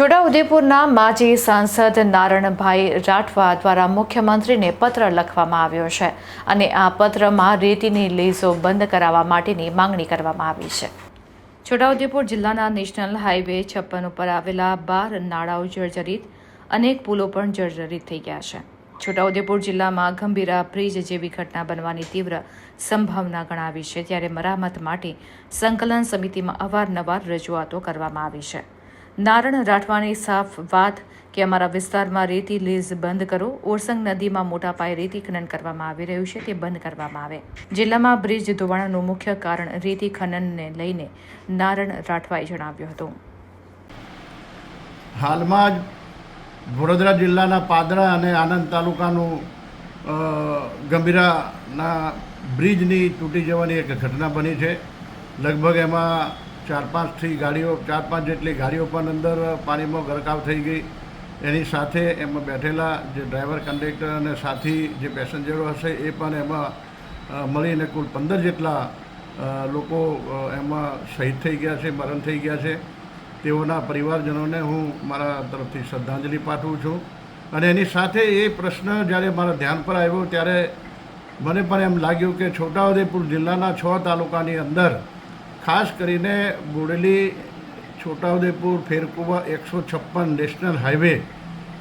છોટાઉદેપુરના માજી સાંસદ નારણભાઈ રાઠવા દ્વારા મુખ્યમંત્રીને પત્ર લખવામાં આવ્યો છે અને આ પત્રમાં રેતીની લીઝો બંધ કરાવવા માટેની માંગણી કરવામાં આવી છે. છોટાઉદેપુર જિલ્લાના નેશનલ હાઈવે છપ્પન ઉપર આવેલા બાર નાળાઓ જર્જરિત, અનેક પુલો પણ જર્જરિત થઈ ગયા છે. છોટાઉદેપુર જિલ્લામાં ગંભીરા બ્રિજ જેવી ઘટના બનવાની તીવ્ર સંભાવના ગણાવી છે, ત્યારે મરામત માટે સંકલન સમિતિમાં અવારનવાર રજૂઆતો કરવામાં આવી છે. નારણ રાઠવાની સાફ વાત કે અમારા વિસ્તારમાં રેતી લીઝ બંધ કરો. ઓરસંગ નદીમાં મોટા પાયે રેતી ખનન કરવામાં આવી રહ્યું છે. તે બંધ કરવામાં આવે. જિલ્લામાં બ્રિજ ધોવાણાનું મુખ્ય કારણ રેતી ખનનને લઈને નારણ રાઠવાએ જણાવ્યું હતું. હાલમાં જ વડોદરા જિલ્લાના પાદરા અને આણંદ તાલુકાનું ગંભીરાના બ્રિજની તૂટી જવાની એક ઘટના બની છે. લગભગ એમાં ચાર પાંચથી ગાડીઓ, ચાર પાંચ જેટલી ગાડીઓ પણ અંદર પાણીમાં ગરકાવ થઈ ગઈ. એની સાથે એમાં બેઠેલા જે ડ્રાઈવર, કંડક્ટર અને સાથી જે પેસેન્જરો હશે, એ પણ એમાં મળીને કુલ પંદર જેટલા લોકો એમાં શહીદ થઈ ગયા છે, મરણ થઈ ગયા છે. તેઓના પરિવારજનોને હું મારા તરફથી શ્રદ્ધાંજલિ પાઠવું છું. અને એની સાથે એ પ્રશ્ન જ્યારે મારા ધ્યાન પર આવ્યો, ત્યારે મને પણ એમ લાગ્યું કે છોટાઉદેપુર જિલ્લાના છ તાલુકાની અંદર ખાસ કરીને બોડેલી છોટાઉદેપુર, ફેરકુવા એકસો છપ્પન નેશનલ હાઈવે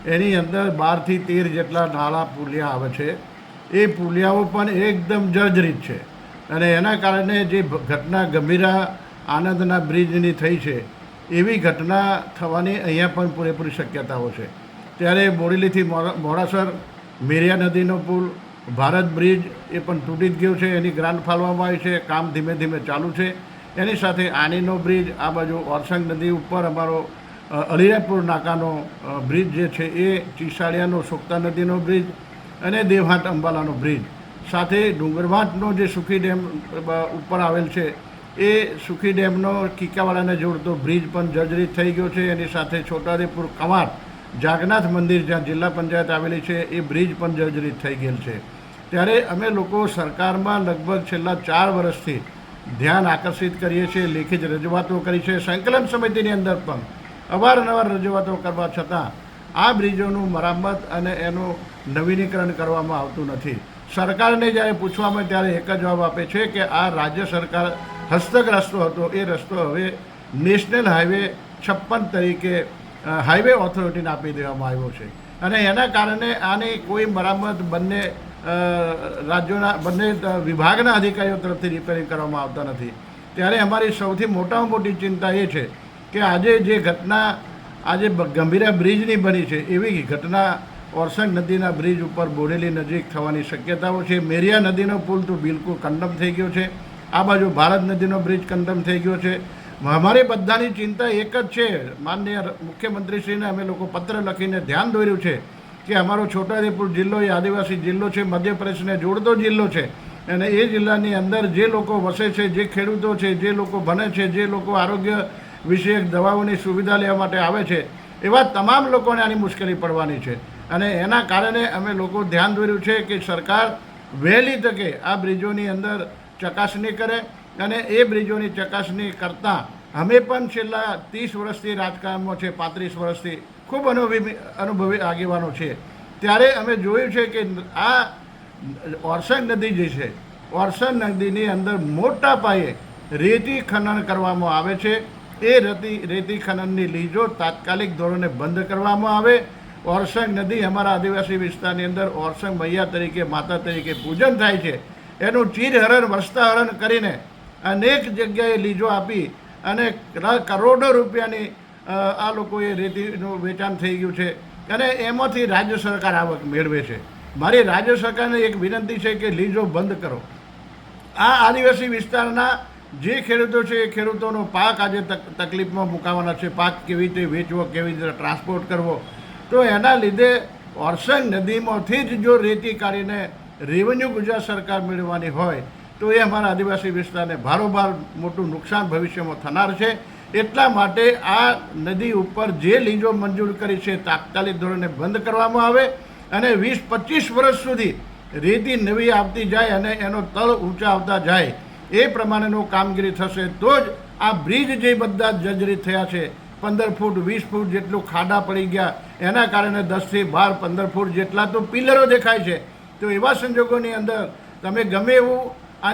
એની અંદર બારથી તેર જેટલા નાળા પુલિયા આવે છે. એ પુલિયાઓ પણ એકદમ જર્જરિત છે અને એના કારણે જે ઘટના ગંભીરા આનંદના બ્રિજની થઈ છે, એવી ઘટના થવાની અહીંયા પણ પૂરેપૂરી શક્યતાઓ છે. ત્યારે બોડેલીથી મોડા- મોડાસર, મેરિયા નદીનો પુલ, ભારત બ્રિજ એ પણ તૂટી જ ગયો છે, એની ગ્રાન્ટ ફાળવામાં આવી છે, કામ ધીમે ધીમે ચાલુ છે. એની સાથે આનીનો બ્રિજ આ બાજુ ઓરસંગ નદી ઉપર અમારો અ, નાકાનો બ્રિજ જે છે એ ચીસાડિયાનો સુકતા નદીનો બ્રિજ અને દેવહાટ અંબાલાનો બ્રિજ. સાથે ડુંગરભાટનો જે સુખી ડેમ ઉપર આવેલ છે એ સુખી ડેમનો કિકાવાડાને જોડતો બ્રિજ પણ જર્જરિત થઈ ગયો છે. એની સાથે છોટાદેપુર કવાટ જાગનાથ મંદિર જ્યાં જિલ્લા પંચાયત આવેલી છે એ બ્રિજ પણ જર્જરિત થઈ ગયેલ છે. ત્યારે અમે લોકો સરકારમાં લગભગ છેલ્લા ચાર વર્ષથી ધ્યાન આકર્ષિત કરીએ છીએ, લેખિત રજૂઆતો કરી છે, સંકલન સમિતિની અંદર પણ અવારનવાર રજૂઆતો કરવા છતાં આ બ્રિજોનું મરામત અને એનું નવીનીકરણ કરવામાં આવતું નથી. સરકારને જ્યારે પૂછવામાં ત્યારે એક જ જવાબ આપે છે કે આ રાજ્ય સરકાર હસ્તક રસ્તો હતો. એ રસ્તો હવે નેશનલ હાઈવે છપ્પન તરીકે હાઈવે ઓથોરિટીને આપી દેવામાં આવ્યો છે. અને એના કારણે આની કોઈ મરામત બંને રાજ્યોના બંને વિભાગના અધિકારીઓ તરફથી રિપેરિંગ કરવામાં આવતા નથી. ત્યારે અમારી સૌથી મોટામાં મોટી ચિંતા એ છે કે આજે જે ઘટના, આજે ગંભીરા બ્રિજની બની છે, એવી ઘટના ઓરસંગ નદીના બ્રિજ ઉપર બોરેલી નજીક થવાની શક્યતાઓ છે. મેરિયા નદીનો પુલ તો બિલકુલ કંડમ થઈ ગયો છે. આ બાજુ ભારત નદીનો બ્રિજ કંડમ થઈ ગયો છે. અમારી બધાની ચિંતા એક જ છે. માનનીય મુખ્યમંત્રીશ્રીને અમે લોકો પત્ર લખીને ધ્યાન દોર્યું છે કે અમારો છોટાઉદેપુર જિલ્લો એ આદિવાસી જિલ્લો છે મધ્યપ્રદેશને જોડતો જિલ્લો છે. અને એ જિલ્લાની અંદર જે લોકો વસે છે, જે ખેડૂતો છે, જે લોકો ભણે છે, જે લોકો આરોગ્ય વિષયક દવાઓની સુવિધા લેવા માટે આવે છે, એવા તમામ લોકોને આની મુશ્કેલી પડવાની છે. અને એના કારણે અમે લોકો ધ્યાન દોર્યું છે કે સરકાર વહેલી તકે આ બ્રિજોની અંદર ચકાસણી કરે અને એ બ્રિજોની ચકાસણી કરતાં અમે પણ છેલ્લા ત્રીસ વર્ષથી રાજકારણમાં છે, પાંત્રીસ વર્ષથી ખૂબ અનુભવી અનુભવી આગેવાનો છે. ત્યારે અમે જોયું છે કે આ ઓરસંગ નદી જે છે, ઓરસંગ નદીની અંદર મોટા પાયે રેતી ખનન કરવામાં આવે છે. એ રેતી રેતી ખનનની લીજો તાત્કાલિક ધોરણે બંધ કરવામાં આવે. ઓરસંગ નદી અમારા આદિવાસી વિસ્તારની અંદર ઓરસંગ મૈયા તરીકે, માતા તરીકે પૂજન થાય છે. એનું ચીરહરણ વસ્તાહરણ કરીને અનેક જગ્યાએ લીજો આપી અને કરોડો રૂપિયાની આ લોકોએ રેતીનું વેચાણ થઈ ગયું છે. અને એમાંથી રાજ્ય સરકાર આવક મેળવે છે. મારી રાજ્ય સરકારને એક વિનંતી છે કે લીજો બંધ કરો. આ આદિવાસી વિસ્તારના જે ખેડૂતો છે, એ ખેડૂતોનો પાક આજે તકલીફમાં મુકાવાના છે. પાક કેવી રીતે વેચવો, કેવી રીતે ટ્રાન્સપોર્ટ કરવો. તો એના લીધે ઓરસંગ નદીમાંથી જ જો રેતી કાઢીને રેવન્યુ ગુજરાત સરકાર મેળવવાની હોય તો એ અમારા આદિવાસી વિસ્તારને ભારોભાર મોટું નુકસાન ભવિષ્યમાં થનાર છે. એટલા માટે આ નદી ઉપર જે લીજો મંજૂર કરી છે, તાત્કાલિક ધોરણે બંધ કરવામાં આવે અને વીસ પચીસ વર્ષ સુધી રેતી નવી આવતી જાય અને એનો તળ ઊંચા આવતા જાય એ પ્રમાણેનું કામગીરી થશે. તો જ આ બ્રિજ જે બધા જર્જરિત થયા છે, પંદર ફૂટ, વીસ ફૂટ જેટલું ખાડા પડી ગયા, એના કારણે દસથી બાર, પંદર ફૂટ જેટલા તો પિલરો દેખાય છે. તો એવા સંજોગોની અંદર તમે ગમે એવું